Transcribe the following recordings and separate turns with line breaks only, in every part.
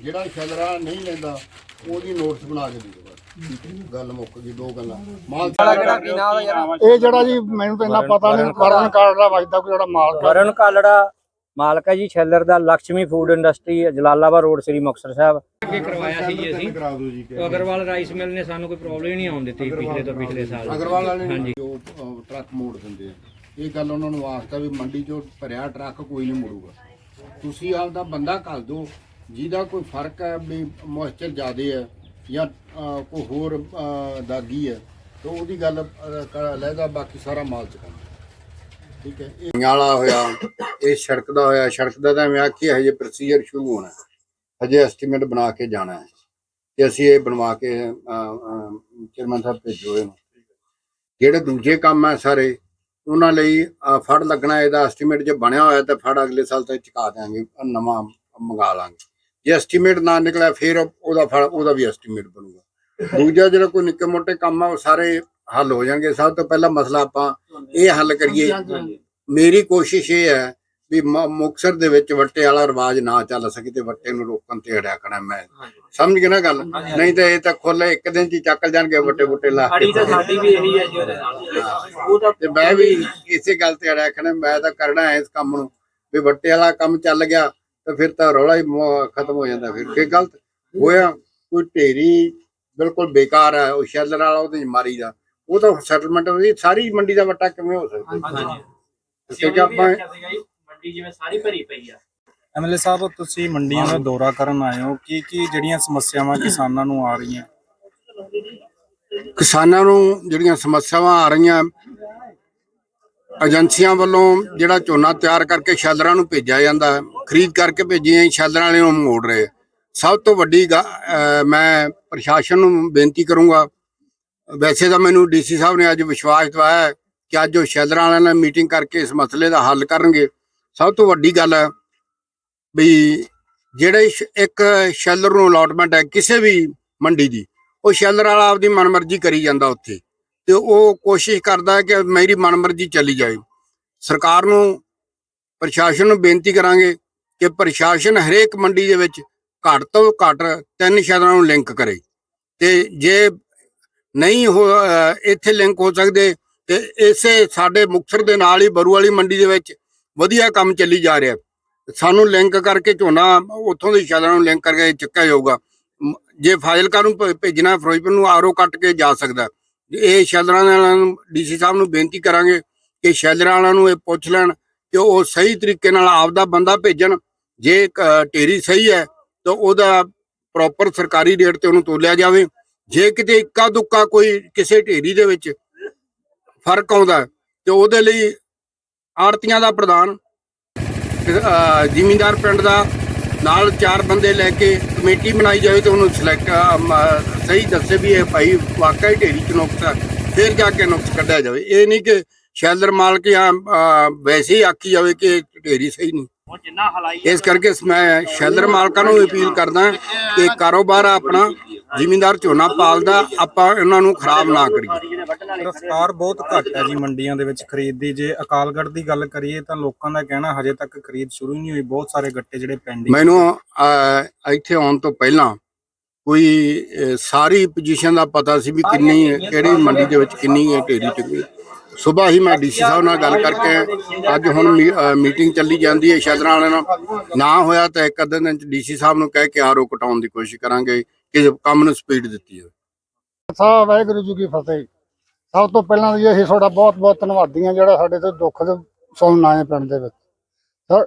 ਜਿਹੜਾ ਸ਼ੈਲਰਾ ਨਹੀਂ ਲੈਂਦਾ ਉਹਦੀ ਨੋਟਿਸ ਬਣਾ ਕੇ ਦੇ ਦਿਓ ਬਸ। ਗੱਲ ਮੁੱਕ ਗਈ ਦੋ ਗੱਲਾਂ। ਮਾਲ
ਕਿਹੜਾ ਕੀ ਨਾਮ ਦਾ ਯਾਰ?
ਇਹ ਜਿਹੜਾ ਜੀ ਮੈਨੂੰ ਤਾਂ ਇੰਨਾ ਪਤਾ ਨਹੀਂ ਵਰਨ ਕਾਰਡ ਦਾ ਵੱਜਦਾ ਕੋਈ ਜਿਹੜਾ ਮਾਲਕ ਹੈ
ਵਰਨ ਕਾਲੜਾ ਮਾਲਕ ਹੈ ਜੀ ਛੱਲਰ ਦਾ Lakshmi food industry Jalalabad road Sri Muktsar Sahib.
ਅੱਗੇ ਕਰਵਾਇਆ ਸੀ ਜੀ ਅਸੀਂ।
ਕਰਾ ਦਿਓ ਜੀ
ਉਹ ਅਗਰਵਾਲ ਰਾਈਸ ਮਿਲ ਨੇ ਸਾਨੂੰ ਕੋਈ ਪ੍ਰੋਬਲਮ ਹੀ ਨਹੀਂ ਆਉਣ ਦਿੱਤੀ ਪਿਛਲੇ ਤੋਂ ਪਿਛਲੇ ਸਾਲ।
ਅਗਰਵਾਲ ਵਾਲੇ ਨੇ ਜੋ ਅਹ, ਟਰੱਕ ਮੋੜ ਦਿੰਦੇ ਆ। ਇਹ ਗੱਲ ਉਹਨਾਂ ਨੂੰ ਵਾਸਤਾ ਵੀ ਮੰਡੀ ਚੋਂ ਭਰਿਆ ਟਰੱਕ ਕੋਈ ਨਹੀਂ ਮੋੜੂਗਾ। ਤੁਸੀਂ ਆਪਦਾ ਬੰਦਾ ਘੱਲ ਦਿਓ ਜਿਹਦਾ ਕੋਈ ਫ਼ਰਕ ਹੈ ਵੀ ਮੋਇਸਚਰ ਜ਼ਿਆਦੇ ਹੈ ਜਾਂ ਅਹ, ਕੋਈ ਹੋਰ ਅਹ, ਦਾਗੀ ਹੈ ਤਾਂ ਉਹਦੀ ਗੱਲ ਲੈਦਾ ਬਾਕੀ ਸਾਰਾ ਮਾਲ ਚ ਕੰਮ ਠੀਕ ਹੈ ਇਹ ਨਾਲਾ ਹੋਇਆ ਇਹ ਸੜਕ ਦਾ ਹੋਇਆ ਸੜਕ ਦਾ ਤਾਂ ਮੈਂ ਆਖੀ ਹਜੇ ਪ੍ਰੋਸੀਜਰ ਸ਼ੁਰੂ ਹੋਣਾ ਹੈ। ਹਜੇ ਐਸਟੀਮੇਟ ਬਣਾ ਕੇ ਜਾਣਾ ਹੈ। ਤੇ ਅਸੀਂ ਇਹ ਬਣਵਾ ਕੇ ਚੇਅਰਮੈਨ ਸਾਹਿਬ ਭੇਜੋ ਇਹਨੂੰ। ਜਿਹੜੇ ਦੂਜੇ ਕੰਮ ਹੈ ਸਾਰੇ ਉਹਨਾਂ ਲਈ ਅਹ, ਫੜ ਲੱਗਣਾ ਇਹਦਾ ਐਸਟੀਮੇਟ ਜੇ ਬਣਿਆ ਹੋਇਆ ਤਾਂ ਫੜ ਅਗਲੇ ਸਾਲ ਤੱਕ ਚੁਕਾ ਦਿਆਂਗੇ ਅਹ, ਨਵਾਂ ਮੰਗਾ ਲਾਂਗੇ। ਜੇ ਐਸਟੀਮੇਟ ਨਾ ਨਿਕਲਿਆ ਫਿਰ ਉਹਦਾ ਫੜ ਉਹਦਾ ਵੀ ਐਸਟੀਮੇਟ ਬਣੂਗਾ। ਦੂਜਾ ਜਿਹੜਾ ਕੋਈ ਨਿੱਕੇ ਮੋਟੇ ਕੰਮ ਆ ਉਹ ਸਾਰੇ ਹੱਲ ਹੋ ਜਾਣਗੇ। ਸਭ ਤੋਂ ਪਹਿਲਾਂ ਮਸਲਾ ਆਪਾਂ ਇਹ ਹੱਲ ਕਰੀਏ। ਮੇਰੀ ਕੋਸ਼ਿਸ਼ ਇਹ ਹੈ ਵੀ ਮ- ਮੁਕਤਸਰ ਦੇ ਵਿੱਚ ਵੱਟੇ ਵਾਲਾ ਰਿਵਾਜ ਨਾ ਚੱਲ ਸਕੇ ਤੇ ਵੱਟੇ ਨੂੰ ਰੋਕਣ ਤੇ ਕਰਾਂ ਮੈਂ ਸਮਝ ਗਏ ਨਾ ਗੱਲ? ਨਹੀਂ ਤਾਂ ਇਹ ਤਾਂ ਖੁੱਲੇ ਇੱਕ ਦਿਨ ਚ ਚੱਕਲ ਜਾਣਗੇ ਵੱਟੇ ਵੱਟੇ ਲਾ
ਅੜੀ ਤਾਂ ਸਾਡੀ ਵੀ ਇਹੀ ਹੈ ਜੀ ਉਹਦੇ ਨਾਲ। ਉਹ ਤਾਂ
ਮੈਂ ਵੀ ਇਸੇ ਗੱਲ ਤੇ ਖਣਾ ਮੈਂ ਤਾਂ ਕਰਨਾ ਹੈ ਇਸ ਕੰਮ ਨੂੰ ਵੀ ਵੱਟੇ ਵਾਲਾ ਕੰਮ ਚੱਲ ਗਿਆ। ਤਾਂ ਫਿਰ ਤਾਂ ਰੌਲਾ ਹੀ ਖਤਮ ਹੋ ਜਾਂਦਾ ਫਿਰ। ਕੀ ਗਲਤ ਹੋਇਆ ਕੋਈ ਢੇਰੀ ਬਿਲਕੁਲ ਬੇਕਾਰ ਹੈ ਉਹ ਸ਼ੈਲਰ ਵਾਲਾ ਉਹਦੇ ਮਾਰੀ ਦਾ। ਉਹ ਤਾਂ ਸੈਟਲਮੈਂਟ ਉਹਦੀ ਸਾਰੀ ਮੰਡੀ ਦਾ ਵੱਟਾ ਕਿਵੇਂ ਹੋ ਸਕਦਾ? ਕਿਉਂਕਿ ਆਪਾਂ
ਮੰਡੀ ਜਿਵੇਂ ਸਾਰੀ ਭਰੀ ਪਈ ਆ।
ਐਮਐਲਏ ਸਾਹਿਬ ਤੁਸੀਂ ਮੰਡੀਆਂ ਦਾ ਦੌਰਾ ਕਰਨ ਆਏ ਹੋ ਕੀ ਕੀ ਜਿਹੜੀਆਂ ਸਮੱਸਿਆਵਾਂ ਕਿਸਾਨਾਂ ਨੂੰ ਆ ਰਹੀਆਂ?
ਕਿਸਾਨਾਂ ਨੂੰ ਜਿਹੜੀਆਂ ਸਮੱਸਿਆਵਾਂ ਆ ਰਹੀਆਂ ਏਜੰਸੀਆਂ ਵੱਲੋਂ ਜਿਹੜਾ ਝੋਨਾ ਤਿਆਰ ਕਰਕੇ ਸ਼ੈਲਰਾਂ ਨੂੰ ਭੇਜਿਆ ਜਾਂਦਾ ਹੈ, ਖਰੀਦ ਕਰਕੇ ਭੇਜੀਆਂ ਸ਼ੈਲਰਾਂ ਵਾਲੇ ਨੂੰ ਮੋੜ ਰਹੇ। ਸਭ ਤੋਂ ਵੱਡੀ ਗਾ- ਮੈਂ ਪ੍ਰਸ਼ਾਸਨ ਨੂੰ ਬੇਨਤੀ ਕਰੂੰਗਾ, ਵੈਸੇ ਤਾਂ ਮੈਨੂੰ ਡੀਸੀ ਸਾਹਿਬ ਨੇ ਅੱਜ ਵਿਸ਼ਵਾਸ ਦਿਵਾਇਆ ਕਿ ਅੱਜ ਉਹ ਸ਼ੈਲਰਾਂ ਵਾਲਿਆਂ ਨਾਲ ਮੀਟਿੰਗ ਕਰਕੇ ਇਸ ਮਸਲੇ ਦਾ ਹੱਲ ਕਰਨਗੇ। ਸਭ ਤੋਂ ਵੱਡੀ ਗੱਲ ਹੈ ਵੀ ਜਿਹੜੇ ਇੱਕ ਸ਼ੈਲਰ ਨੂੰ ਅਲਾਟਮੈਂਟ ਹੈ ਕਿਸੇ ਵੀ ਮੰਡੀ ਦੀ, ਉਹ ਸ਼ੈਲਰ ਵਾਲਾ ਆਪਦੀ ਮਨਮਰਜ਼ੀ ਕਰੀ ਜਾਂਦਾ ਉੱਥੇ ਤੇ ਉਹ ਕੋਸ਼ਿਸ਼ ਕਰਦਾ ਹੈ ਕਿ ਮੇਰੀ ਮਨਮਰਜ਼ੀ ਚੱਲੀ ਜਾਏ। ਸਰਕਾਰ ਨੂੰ, ਪ੍ਰਸ਼ਾਸਨ ਨੂੰ ਬੇਨਤੀ ਕਰਾਂਗੇ ਕਿ ਪ੍ਰਸ਼ਾਸਨ ਹਰੇਕ ਮੰਡੀ ਦੇ ਵਿੱਚ ਘੱਟ ਤੋਂ ਘੱਟ ਤਿੰਨ ਸ਼ਹਿਰਾਂ ਨੂੰ ਲਿੰਕ ਕਰੇ। ਤੇ ਜੇ ਨਹੀਂ ਹੋ ਇੱਥੇ ਲਿੰਕ ਹੋ ਸਕਦੇ, ਤੇ ਇਸੇ ਸਾਡੇ ਮੁਕਤਸਰ ਦੇ ਨਾਲ ਹੀ ਬਰੂ ਵਾਲੀ ਮੰਡੀ ਦੇ ਵਿੱਚ ਵਧੀਆ ਕੰਮ ਚੱਲੀ ਜਾ ਰਿਹਾ। ਸਾਨੂੰ ਲਿੰਕ ਕਰਕੇ ਝੋਨਾ, ਉੱਥੋਂ ਦੇ ਸ਼ਹਿਰਾਂ ਨੂੰ ਲਿੰਕ ਕਰਕੇ ਚੱਕਿਆ ਜਾਊਗਾ। ਜੇ ਫਾਜ਼ਿਲਕਾ ਨੂੰ ਭ- ਭੇਜਣਾ, ਫਿਰੋਜ਼ਪੁਰ ਨੂੰ ਆਰਓ ਕੱਟ ਕੇ ਜਾ ਸਕਦਾ। ਇਹ ਸ਼ਹਿਰਾਂ ਵਾਲਿਆਂ ਨੂੰ, ਡੀਸੀ ਸਾਹਿਬ ਨੂੰ ਬੇਨਤੀ ਕਰਾਂਗੇ ਕਿ ਸ਼ਹਿਰਾਂ ਵਾਲਿਆਂ ਨੂੰ ਇਹ ਪੁੱਛ ਲੈਣ ਕਿ ਉਹ ਸਹੀ ਤਰੀਕੇ ਨਾਲ ਆਪਦਾ ਬੰਦਾ ਭੇਜਣ। ਜੇ ਢੇਰੀ ਸਹੀ ਹੈ ਤਾਂ ਉਹਦਾ ਪ੍ਰੋਪਰ ਸਰਕਾਰੀ ਰੇਟ ਤੇ ਉਹਨੂੰ ਤੋਲਿਆ ਜਾਵੇ। ਜੇ ਕਿਤੇ ਇੱਕਾ ਦੁੱਕਾ ਕੋਈ ਕਿਸੇ ਢੇਰੀ ਦੇ ਵਿੱਚ ਫ਼ਰਕ ਆਉਂਦਾ ਹੈ, ਤੇ ਉਹਦੇ ਲਈ ਆੜਤੀਆਂ ਦਾ ਪ੍ਰਧਾਨ ਅਹ ਜ਼ਿਮੀਂਦਾਰ ਪਿੰਡ ਦਾ ਨਾਲ ਚਾਰ ਬੰਦੇ ਲੈ ਕੇ ਕਮੇਟੀ ਬਣਾਈ ਜਾਵੇ ਤੇ ਉਹਨੂੰ ਸਿਲੈਕਟ ਸਹੀ ਦੱਸੇ ਵੀ ਇਹ ਭਾਈ ਵਾਕਈ ਢੇਰੀ ਚ ਨੁਕਸ ਹੈ ਫਿਰ ਜਾ ਕੇ ਨੁਕਸ ਕੱਢਿਆ ਜਾਵੇ। ਇਹ ਨਹੀਂ ਕਿ ਸ਼ੈਲਰ ਮਾਲਕ ਜਾਂ ਵੈਸੇ ਹੀ ਆਖੀ ਜਾਵੇ ਕਿ ਢੇਰੀ ਸਹੀ ਨਹੀਂ। ਇਸ ਕਰਕੇ ਮੈਂ ਸ਼ੈਲਰ ਮਾਲਕਾਂ ਨੂੰ ਅਪੀਲ ਕਰਦਾ ਕਿ ਕਾਰੋਬਾਰ ਆਪਣਾ ਜ਼ਿਮੀਂਦਾਰ ਝੋਨਾ ਪਾਲਦਾ ਆਪਾਂ ਇਹਨਾਂ ਨੂੰ ਖਰਾਬ ਨਾ ਕਰੀਏ।
ਰਫਤਾਰ ਬਹੁਤ ਘੱਟ ਹੈ ਜੀ ਮੰਡੀਆਂ ਦੇ ਵਿੱਚ ਖਰੀਦ ਦੀ। ਜੇ ਅਕਾਲਗੜ੍ਹ ਦੀ ਗੱਲ ਕਰੀਏ ਤਾਂ ਲੋਕਾਂ ਦਾ ਕਹਿਣਾ ਹਜੇ ਤੱਕ ਖਰੀਦ ਸ਼ੁਰੂ ਨਹੀਂ ਹੋਈ। ਬਹੁਤ ਸਾਰੇ ਗੱਟੇ ਜਿਹੜੇ ਪੈਂਡਿੰਗ
ਮੈਨੂੰ ਇੱਥੇ ਆਉਣ ਤੋਂ ਪਹਿਲਾਂ ਕੋਈ ਸਾਰੀ ਪੋਜੀਸ਼ਨ ਦਾ ਪਤਾ ਸੀ ਵੀ ਕਿੰਨੀ ਹੈ, ਕਿਹੜੀ ਮੰਡੀ ਦੇ ਵਿੱਚ ਕਿੰਨੀ ਹੈ ਢੇਰੀ ਚੁੱਕੀ। ਸਵੇਰ ਹੀ ਮੈਂ ਡੀਸੀ ਸਾਹਿਬ ਨਾਲ ਗੱਲ ਕਰਕੇ ਅੱਜ ਹੁਣ ਮੀਟਿੰਗ ਚੱਲੀ ਜਾਂਦੀ ਹੈ ਸ਼ੈਲਰਾਂ ਵਾਲਿਆਂ ਨਾਲ। ਨਾ ਹੋਇਆ ਤਾਂ ਇੱਕ ਅੱਧੇ ਦਿਨ ਡੀਸੀ ਸਾਹਿਬ ਨੂੰ ਕਹਿ ਕੇ ਆਰਓ ਕਟਾਉਣ ਦੀ ਕੋਸ਼ਿਸ਼ ਕਰਾਂਗੇ ਕਿ ਕੰਮ ਨੂੰ ਸਪੀਡ ਦਿੱਤੀ ਜਾਵੇ
ਸਾਹਿਬ ਵਾਹਿਗੁਰੂ ਜੀ ਕੀ ਫਤਿਹ। ਸਭ ਤੋਂ ਪਹਿਲਾਂ ਜੀ ਤੁਹਾਡਾ ਬਹੁਤ ਬਹੁਤ ਧੰਨਵਾਦੀ ਹਾਂ ਜਿਹੜਾ ਸਾਡੇ ਤੋਂ ਦੁੱਖ ਸੁਣਨ ਆਏ ਪਿੰਡ ਦੇ ਵਿੱਚ।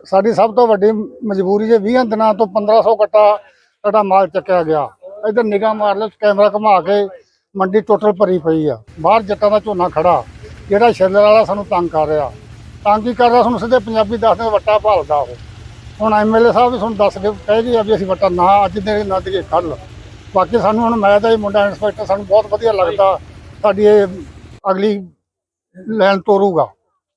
ਸਾਡੀ ਸਭ ਤੋਂ ਵੱਡੀ ਮਜਬੂਰੀ ਜੇ 20 ਦਿਨਾਂ ਤੋਂ 1500 ਕੱਟਾ ਸਾਡਾ ਮਾਲ ਚੱਕਿਆ ਗਿਆ। ਇਧਰ ਨਿਗਾਹ ਮਾਰ ਲਓ, ਕੈਮਰਾ ਘੁਮਾ ਕੇ ਮੰਡੀ ਟੋਟਲ ਭਰੀ ਪਈ ਆ। ਬਾਹਰ ਜੱਟਾਂ ਦਾ ਝੋਨਾ ਖੜਾ। ਜਿਹੜਾ ਛੱਲਰ ਵਾਲਾ ਸਾਨੂੰ ਤੰਗ ਕਰ ਰਿਹਾ। ਤੰਗ ਕੀ ਕਰਦਾ ਸਾਨੂੰ ਸਿੱਧੇ ਪੰਜਾਬੀ ਦੱਸਦੇ ਵੱਟਾ ਭਾਲਦਾ ਉਹ। ਹੁਣ ਐਮਐਲਏ ਸਾਹਿਬ ਵੀ ਤੁਹਾਨੂੰ ਦੱਸ ਕੇ ਕਹਿ ਗਏ ਆ ਵੀ ਅਸੀਂ ਵੱਟਾ ਨਾ ਅੱਜ ਦੇ ਨਾ ਦੇ ਕੱਲ ਬਾਕੀ ਸਾਨੂੰ ਹੁਣ ਮੈਂ ਤਾਂ ਇਹ ਮੁੰਡਾ ਇੰਸਪੈਕਟਰ ਸਾਨੂੰ ਬਹੁਤ ਵਧੀਆ ਲੱਗਦਾ ਸਾਡੀ ਇਹ ਅਗਲੀ ਲਾਈਨ ਤੋਰੂਗਾ।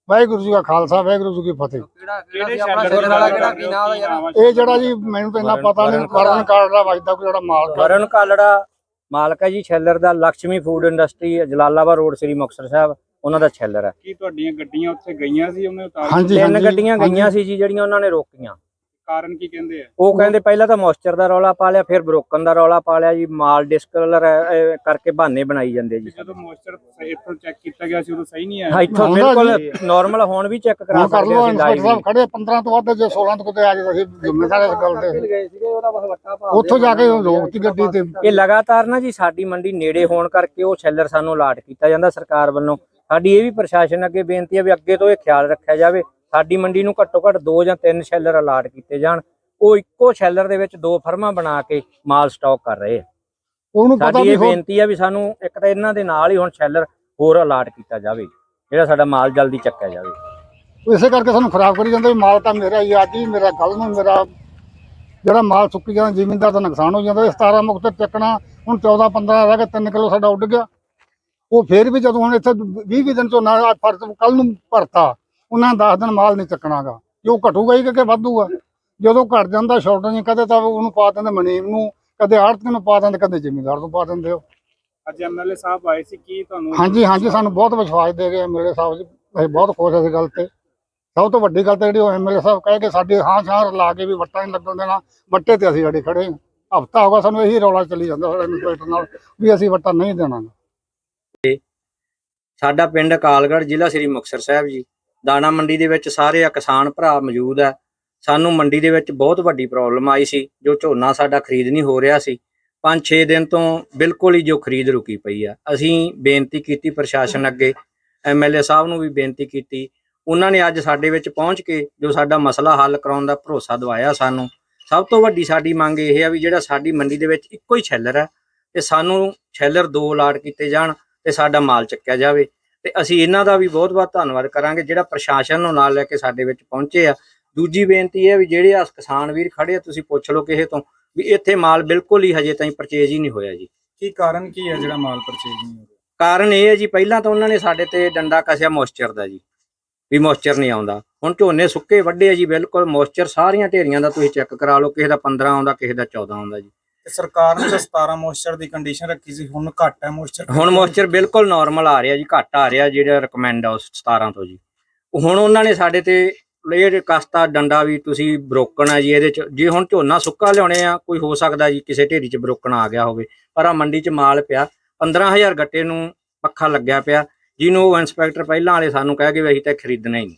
ਵਾਹਿਗੁਰੂ ਜੀ ਕਾ ਖਾਲਸਾ ਵਾਹਿਗੁਰੂ ਜੀ ਕੀ ਫਤਿਹ।
ਕਿਹੜਾ ਕਿਹੜਾ ਸੀ ਆਪਣਾ ਸ਼ੈਲਰ ਵਾਲਾ ਕਿਹੜਾ ਕੀ ਨਾਮ ਦਾ ਯਾਰ?
ਇਹ ਜਿਹੜਾ ਜੀ ਮੈਨੂੰ ਤਾਂ ਇੰਨਾ ਪਤਾ ਨਹੀਂ ਵਰਨ ਕਾਰਡ ਦਾ ਵੱਜਦਾ ਕੋਈ ਜਿਹੜਾ ਮਾਲਕ ਹੈ।
ਵਰਨ ਕਾਲੜਾ ਮਾਲਕ ਹੈ ਜੀ ਛੱਲਰ ਦਾ Lakshmi food industry Jalalabad road Sri Muktsar Sahib. ਉਹਨਾਂ ਦਾ ਛੱਲਰ ਹੈ।
ਕੀ ਤੁਹਾਡੀਆਂ ਗੱਡੀਆਂ ਉੱਥੇ ਗਈਆਂ ਸੀ? ਉਹਨੇ ਉਤਾਰ
ਹਾਂਜੀ
ਤਿੰਨ ਗੱਡੀਆਂ। ਗਈਆਂ ਸੀ ਜੀ ਜਿਹੜੀਆਂ ਉਹਨਾਂ ਨੇ ਰੋਕੀਆਂ।
ਕਾਰਨ ਕੀ ਕਹਿੰਦੇ ਆ?
ਉਹ ਕਹਿੰਦੇ ਪਹਿਲਾਂ ਤਾਂ ਮੋਇਸਚਰ ਦਾ ਰੌਲਾ ਪਾ ਲਿਆ ਫਿਰ ਬਰੋਕਨ ਦਾ ਰੌਲਾ ਪਾ ਲਿਆ ਜੀ ਮਾਲ ਡਿਸਕਲਰ ਕਰਕੇ ਬਹਾਨੇ ਬਣਾਈ ਜਾਂਦੇ ਜੀ।
ਜਦੋਂ ਮੋਇਸਚਰ ਇੱਥੋਂ ਚੈੱਕ ਕੀਤਾ ਗਿਆ ਸੀ ਉਦੋਂ ਸਹੀ ਨਹੀਂ
ਹਾਂ ਇੱਥੋਂ
ਹੁੰਦਾ
ਬਿਲਕੁਲ ਨਾਰਮਲ ਹੁਣ ਵੀ ਚੈੱਕ ਕਰਾ
ਹੁਣ ਕਰ
ਸਕਦੇ
ਲਓ
ਅਸੀਂ
ਇੰਸਪੈਕਟਰ
ਲਾਈਵ
ਸਾਹਿਬ ਖੜੇ 15 ਤੋਂ ਵੱਧ ਜੇ 16 ਤੋਂ ਕਿਤੇ ਆ ਜਾਏ ਅਸੀਂ ਜ਼ਿੰਮੇਵਾਰ ਇਸ ਗੱਲ ਤੇ।
ਗਏ ਸੀਗੇ ਉਹਦਾ ਬਸ ਵੱਟਾ ਪਾ
ਉੱਥੋਂ ਜਾ ਕੇ ਰੋਕਤੀ ਗੱਡੀ ਤੇ।
ਇਹ ਲਗਾਤਾਰ ਨਾ ਜੀ ਸਾਡੀ ਮੰਡੀ ਨੇੜੇ ਹੋਣ ਕਰਕੇ ਉਹ ਸ਼ੈਲਰ ਸਾਨੂੰ ਅਲਾਟ ਕੀਤਾ ਜਾਂਦਾ ਸਰਕਾਰ ਵੱਲੋਂ। ਸਾਡੀ ਇਹ ਵੀ ਪ੍ਰਸ਼ਾਸਨ ਅੱਗੇ ਬੇਨਤੀ ਹੈ ਵੀ ਅੱਗੇ ਤੋਂ ਇਹ ਖਿਆਲ ਰੱਖਿਆ ਜਾਵੇ ਸਾਡੀ ਮੰਡੀ ਨੂੰ ਘੱਟੋ ਘੱਟ ਦੋ ਜਾਂ ਤਿੰਨ ਸ਼ੈਲਰ ਅਲਾਟ ਕੀਤੇ ਜਾਣ। ਉਹ ਇੱਕੋ ਸ਼ੈਲਰ ਦੇ ਵਿੱਚ ਦੋ ਫਰਮਾਂ ਬਣਾ ਕੇ ਮਾਲ ਸਟਾਕ ਕਰ ਰਹੇ ਆ।
ਉਹਨੂੰ ਪਤਾ ਵੀ
ਬੇਨਤੀ ਹੈ ਵੀ ਸਾਨੂੰ ਇੱਕ ਤਾਂ ਇਹਨਾਂ ਦੇ ਨਾਲ ਹੀ ਹੁਣ ਸ਼ੈਲਰ ਹੋਰ ਅਲਾਟ ਕੀਤਾ ਜਾਵੇ ਜਿਹੜਾ ਸਾਡਾ ਮਾਲ ਜਲਦੀ ਚੱਕਿਆ ਜਾਵੇ।
ਇਸੇ ਕਰਕੇ ਸਾਨੂੰ ਖਰਾਬ ਕਰੀ ਜਾਂਦੇ ਵੀ ਮਾਲ ਤਾਂ ਮੇਰਾ ਹੀ ਆ, ਅੱਜ ਹੀ ਮੇਰਾ ਕੱਲ ਨੂੰ ਮੇਰਾ। ਜਿਹੜਾ ਮਾਲ ਸੁੱਕੀ ਜਾਂਦਾ ਜ਼ਿਮੀਂਦਾਰ ਦਾ ਨੁਕਸਾਨ ਹੋ ਜਾਂਦਾ ਇਹ 17 ਮੁਕਤ ਚੱਕਣਾ ਹੁਣ 14 15 ਰਹਿ ਗਏ 3 ਕਿਲੋ ਸਾਡਾ ਉੱਡ ਗਿਆ। ਉਹ ਫੇਰ ਵੀ ਜਦੋਂ ਹੁਣ ਇੱਥੇ 20 ਕੁ ਦਿਨ ਤੋਂ ਨਾ ਫਰਤ ਕੱਲ ਨੂੰ ਭਰਤਾ ਉਹਨਾਂ 10 ਦਿਨ ਮਾਲ ਨਹੀਂ ਚੱਕਣਾਗਾ। ਕਿ ਉਹ ਘਟੂਗਾ ਹੀ ਕਿ ਕਿ ਵਾਧੂਗਾ। ਜਦੋਂ ਘਟ ਜਾਂਦਾ ਸ਼ਾਰਟੇਜ ਕਦੇ ਤਾਂ ਉਹਨੂੰ ਪਾ ਦਿੰਦੇ ਮਨੀਮ ਨੂੰ ਕਦੇ ਆੜਤ ਨੂੰ ਪਾ ਦਿੰਦੇ ਕਦੇ ਜ਼ਿਮੀਂਦਾਰ ਨੂੰ ਪਾ ਦਿੰਦੇ ਹੋ
ਅੱਜ ਐਮਐਲਏ ਸਾਹਿਬ ਆਏ ਸੀ ਕੀ ਤੁਹਾਨੂੰ
ਹਾਂਜੀ ਹਾਂਜੀ ਸਾਨੂੰ ਬਹੁਤ ਵਿਸ਼ਵਾਸ ਦੇ ਗਏ ਮੇਰੇ ਸਾਹਿਬ ਜੀ। ਅਸੀਂ ਬਹੁਤ ਖੁਸ਼ ਹਾਂ ਇਸ ਗੱਲ ਤੇ। ਸਭ ਤੋਂ ਵੱਡੀ ਗੱਲ ਤਾਂ ਜਿਹੜੀ ਉਹ ਐਮਐਲਏ ਸਾਹਿਬ ਕਹੇ ਕਿ ਸਾਡੇ ਹਾਂ ਸ਼ਾਹ ਲਾ ਕੇ ਵੀ ਵੱਟਾਂ ਨਹੀਂ ਲੱਗਣ ਦੇਣਾ ਵੱਟੇ ਤੇ ਅਸੀਂ ਜਿਹੜੇ ਖੜੇ ਹਫਤਾ ਹੋ ਗਿਆ ਸਾਨੂੰ ਇਹੀ ਰੌਲਾ ਚੱਲੀ ਜਾਂਦਾ ਸਾਡੇ ਇਨਸਪੈਕਟਰ ਨਾਲ ਵੀ ਅਸੀਂ ਵੱਟਾਂ ਨਹੀਂ ਦੇਣਾ
ਸਾਡਾ ਪਿੰਡ ਕਾਲਗੜ੍ਹ ਜ਼ਿਲ੍ਹਾ ਸ੍ਰੀ ਮੁਕਤਸਰ ਸਾਹਿਬ ਜੀ। ਦਾਣਾ ਮੰਡੀ ਦੇ ਵਿੱਚ ਸਾਰੇ ਆ ਕਿਸਾਨ ਭਰਾ ਮੌਜੂਦ ਆ। ਸਾਨੂੰ ਮੰਡੀ ਦੇ ਵਿੱਚ ਬਹੁਤ ਵੱਡੀ ਪ੍ਰੋਬਲਮ ਆਈ ਸੀ, ਜੋ ਝੋਨਾ ਸਾਡਾ ਖਰੀਦ ਨਹੀਂ ਹੋ ਰਿਹਾ ਸੀ। 5-6 ਦਿਨ ਤੋਂ ਬਿਲਕੁਲ ਹੀ ਜੋ ਖਰੀਦ ਰੁਕੀ ਪਈ ਆ। ਅਸੀਂ ਬੇਨਤੀ ਕੀਤੀ ਪ੍ਰਸ਼ਾਸਨ ਅੱਗੇ ਐਮਐਲਏ ਸਾਹਿਬ ਨੂੰ ਵੀ ਬੇਨਤੀ ਕੀਤੀ। ਉਹਨਾਂ ਨੇ ਅੱਜ ਸਾਡੇ ਵਿੱਚ ਪਹੁੰਚ ਕੇ ਜੋ ਸਾਡਾ ਮਸਲਾ ਹੱਲ ਕਰਾਉਣ ਦਾ ਭਰੋਸਾ ਦਵਾਇਆ ਸਾਨੂੰ। ਸਭ ਤੋਂ ਵੱਡੀ ਸਾਡੀ ਮੰਗ ਇਹ ਆ ਵੀ ਜਿਹੜਾ ਸਾਡੀ ਮੰਡੀ ਦੇ ਵਿੱਚ ਇੱਕੋ ਹੀ ਛੈਲਰ ਹੈ ਤੇ ਸਾਨੂੰ ਛੈਲਰ ਦੋ ਲਾਟ ਕੀਤੇ ਜਾਣ। ਤੇ ਸਾਡਾ ਮਾਲ ਚੱਕਿਆ ਜਾਵੇ। ਤੇ ਅਸੀਂ ਇਹਨਾਂ ਦਾ ਵੀ ਬਹੁਤ-ਬਹੁਤ ਧੰਨਵਾਦ ਕਰਾਂਗੇ ਜਿਹੜਾ ਪ੍ਰਸ਼ਾਸਨ ਨੂੰ ਨਾਲ ਲੈ ਕੇ ਸਾਡੇ ਵਿੱਚ ਪਹੁੰਚੇ ਆ। ਦੂਜੀ ਬੇਨਤੀ ਹੈ ਵੀ ਜਿਹੜੇ ਆ ਕਿਸਾਨ ਵੀਰ ਖੜੇ ਆ ਤੁਸੀਂ ਪੁੱਛ ਲਓ ਕਿਸੇ ਤੋਂ ਵੀ ਇੱਥੇ ਮਾਲ ਬਿਲਕੁਲ ਹੀ ਹਜੇ ਤਾਈਂ ਪਰਚੇਜ ਹੀ ਨਹੀਂ ਹੋਇਆ ਜੀ।
ਕੀ ਕਾਰਨ ਕੀ ਹੈ ਜਿਹੜਾ ਮਾਲ ਪਰਚੇਜ ਨਹੀਂ ਹੋ ਰਿਹਾ
ਕਾਰਨ ਇਹ ਹੈ ਜੀ ਪਹਿਲਾਂ ਤਾਂ ਉਹਨਾਂ ਨੇ ਸਾਡੇ ਤੇ ਡੰਡਾ ਕਸਿਆ ਮੋਇਸਚਰ ਦਾ ਜੀ ਵੀ ਮੋਇਸਚਰ ਨਹੀਂ ਆਉਂਦਾ। ਹੁਣ ਝੋਨੇ ਸੁੱਕੇ ਵੱਡੇ ਆ ਜੀ ਬਿਲਕੁਲ ਮੋਇਸਚਰ ਸਾਰੀਆਂ ਢੇਰੀਆਂ ਦਾ ਤੁਸੀਂ ਚੈੱਕ ਕਰਾ ਲਓ ਕਿਸੇ ਦਾ 15 ਆਉਂਦਾ ਕਿਸੇ ਦਾ 14 ਆਉਂਦਾ ਜੀ।
ਤੇ ਸਰਕਾਰ ਨੇ ਤਾਂ 17 ਮੋਇਸਚਰ ਦੀ ਕੰਡੀਸ਼ਨ ਰੱਖੀ ਸੀ, ਹੁਣ ਘੱਟ ਹੈ ਮੋਇਸਚਰ
ਹੁਣ ਮੋਇਸਚਰ ਬਿਲਕੁਲ ਨਾਰਮਲ ਆ ਰਿਹਾ ਜੀ, ਘੱਟ ਆ ਰਿਹਾ ਜਿਹੜਾ ਰეკਮੈਂਡ ਆ ਉਸ 17 ਤੋਂ ਜੀ। ਹੁਣ ਉਹਨਾਂ ਨੇ ਸਾਡੇ ਤੇ ਇਹ ਕਸਤਾ ਡੰਡਾ ਵੀ ਤੁਸੀਂ ਬਰੋਕਣ ਆ ਜੀ, ਇਹਦੇ ਚ ਜੇ ਹੁਣ ਝੋਨਾ ਸੁੱਕਾ ਲਿਆਉਣੇ ਆ, ਕੋਈ ਹੋ ਸਕਦਾ ਜੀ, ਕਿਸੇ ਢੇਰੀ ਚ ਬਰੋਕਣ ਆ ਗਿਆ ਹੋਵੇ, ਪਰ ਆ ਮੰਡੀ ਚ ਮਾਲ ਪਿਆ 15000 ਗੱਟੇ ਨੂੰ ਪੱਖਾ ਲੱਗਿਆ ਪਿਆ, ਜਿਹਨੂੰ ਉਹ ਇੰਸਪੈਕਟਰ ਪਹਿਲਾਂ ਵਾਲੇ ਸਾਨੂੰ ਕਹਿ ਗਏ ਵੀ ਅਸੀਂ ਤਾਂ ਖਰੀਦਣਾ ਹੀ ਨਹੀਂ।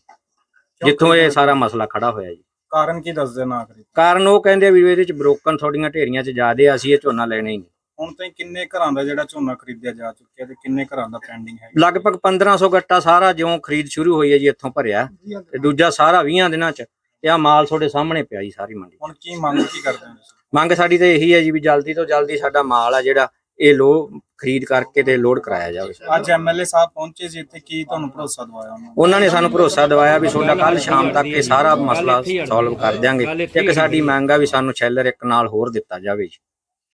ਜਿੱਥੋਂ ਇਹ ਸਾਰਾ ਮਸਲਾ ਖੜਾ ਹੋਇਆ ਜੀ।
ਕਾਰਨ ਕੀ ਦੱਸਦੇ ਨਾ ਕਰੀ?
ਕਾਰਨ ਉਹ ਕਹਿੰਦੇ ਵੀ ਇਹਦੇ ਚ ਬਰੋਕਣ ਤੁਹਾਡੀਆਂ ਢੇਰੀਆਂ ਚ ਜ਼ਿਆਦੇ ਆ ਅਸੀਂ ਇਹ ਝੋਨਾ ਲੈਣਾ ਹੀ ਨਹੀਂ।
ਹੁਣ ਤਾਈਂ ਕਿੰਨੇ ਘਰਾਂ ਦਾ ਜਿਹੜਾ ਝੋਨਾ ਖਰੀਦਿਆ ਜਾ ਚੁੱਕਿਆ ਤੇ ਕਿੰਨੇ ਘਰਾਂ ਦਾ ਪੈਂਡਿੰਗ ਹੈ
ਲਗਭਗ 1500 ਗੱਟਾ ਸਾਰਾ ਜਿਉਂ ਖਰੀਦ ਸ਼ੁਰੂ ਹੋਈ ਹੈ ਜੀ ਇੱਥੋਂ ਭਰਿਆ। ਤੇ ਦੂਜਾ ਸਾਰਾ 20 ਦਿਨਾਂ ਚ ਤੇ ਆ ਮਾਲ ਤੁਹਾਡੇ ਸਾਹਮਣੇ ਪਿਆ ਜੀ ਸਾਰੀ ਮੰਡੀ।
ਹੁਣ ਕੀ ਮੰਗ ਕੀ ਕਰਦੇ ਹੋ ਤੁਸੀਂ?
ਮੰਗ ਸਾਡੀ ਤਾਂ ਇਹੀ ਹੈ ਜੀ ਵੀ ਜਲਦੀ ਤੋਂ ਜਲਦੀ ਸਾਡਾ ਮਾਲ ਆ ਜਿਹੜਾ ਇਹ ਲੋ ਖਰੀਦ ਕਰਕੇ ਤੇ ਲੋਡ ਕਰਾਇਆ ਜਾਵੇ
ਅੱਜ ਐਮਐਲਏ ਸਾਹਿਬ ਪਹੁੰਚੇ ਸੀ ਇੱਥੇ ਕੀ ਤੁਹਾਨੂੰ ਭਰੋਸਾ ਦਵਾਇਆ ਉਹਨਾਂ ਨੇ?
ਉਹਨਾਂ ਨੇ ਸਾਨੂੰ ਭਰੋਸਾ ਦਿਵਾਇਆ ਵੀ ਤੁਹਾਡਾ ਕੱਲ ਸ਼ਾਮ ਤੱਕ ਇਹ ਸਾਰਾ ਮਸਲਾ ਸੋਲਵ ਕਰ ਦਿਆਂਗੇ। ਇੱਕ ਸਾਡੀ ਮੰਗ ਆ ਵੀ ਸਾਨੂੰ ਸ਼ੈਲਰ ਇੱਕ ਨਾਲ ਹੋਰ ਦਿੱਤਾ ਜਾਵੇ ਜੀ।